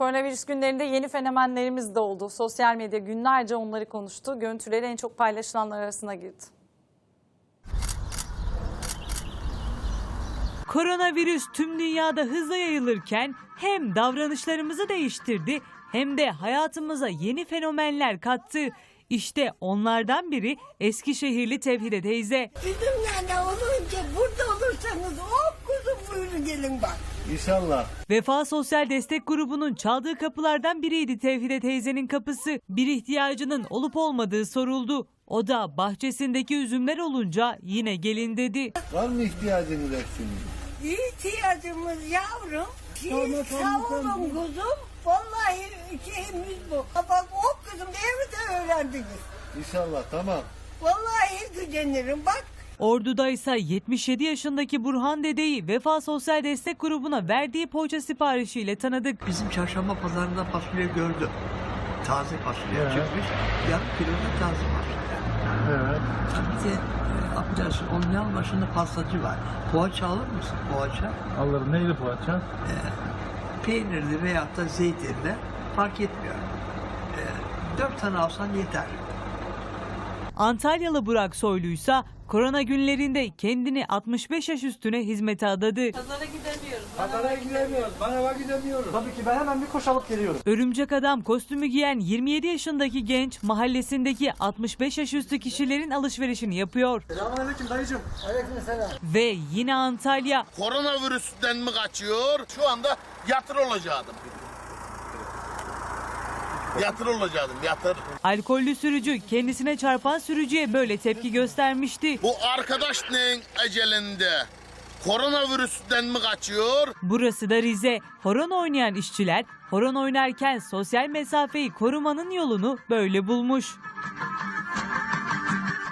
Koronavirüs günlerinde yeni fenomenlerimiz de oldu. Sosyal medya günlerce onları konuştu. Görüntüleri en çok paylaşılanlar arasına girdi. Koronavirüs tüm dünyada hızla yayılırken hem davranışlarımızı değiştirdi hem de hayatımıza yeni fenomenler kattı. İşte onlardan biri Eskişehirli Tevhide teyze. Bizimle olunca burada olursanız hop kuzum buyurun gelin bak. İnşallah. Vefa Sosyal Destek Grubu'nun çaldığı kapılardan biriydi Tevhide teyzenin kapısı. Bir ihtiyacının olup olmadığı soruldu. O da bahçesindeki üzümler olunca yine gelin dedi. Var mı ihtiyacınız eksiniz? İhtiyacımız yavrum. Sağ olun kuzum. Vallahi şeyimiz bu. Bak o kızım evi de öğrendiniz. İnşallah tamam. Vallahi gücenirim bak. Ordu'da ise 77 yaşındaki Burhan dedeyi Vefa Sosyal Destek Grubu'na verdiği poğaça siparişiyle tanıdık. Bizim çarşamba pazarında fasulye gördüm. Taze fasulye çıkmış. Yarım kilo da taze fasulye. Evet. Bir de affedersin onun yan başında pastacı var. Poğaça alır mısın poğaça? Alırım. Neydi poğaça? Peynirli veyahut da zeytinli fark etmiyor. E, dört tane alsan yeter. Antalyalı Burak Soyluysa korona günlerinde kendini 65 yaş üstüne hizmete adadı. Pazara gidemiyoruz, manava gidemiyoruz. Tabii ki ben hemen bir koş alıp geliyorum. Örümcek Adam kostümü giyen 27 yaşındaki genç mahallesindeki 65 yaş üstü kişilerin alışverişini yapıyor. Selamünaleyküm dayıcım. Aleykümselam. Ve yine Antalya koronavirüsten mi kaçıyor? Şu anda yatır olacaktım. Yatır olacaktım, yatır. alkollü sürücü kendisine çarpan sürücüye böyle tepki göstermişti. Bu arkadaş neyin ecelinde? Koronavirüsten mi kaçıyor? Burası da Rize. Horon oynayan işçiler horon oynarken sosyal mesafeyi korumanın yolunu böyle bulmuş.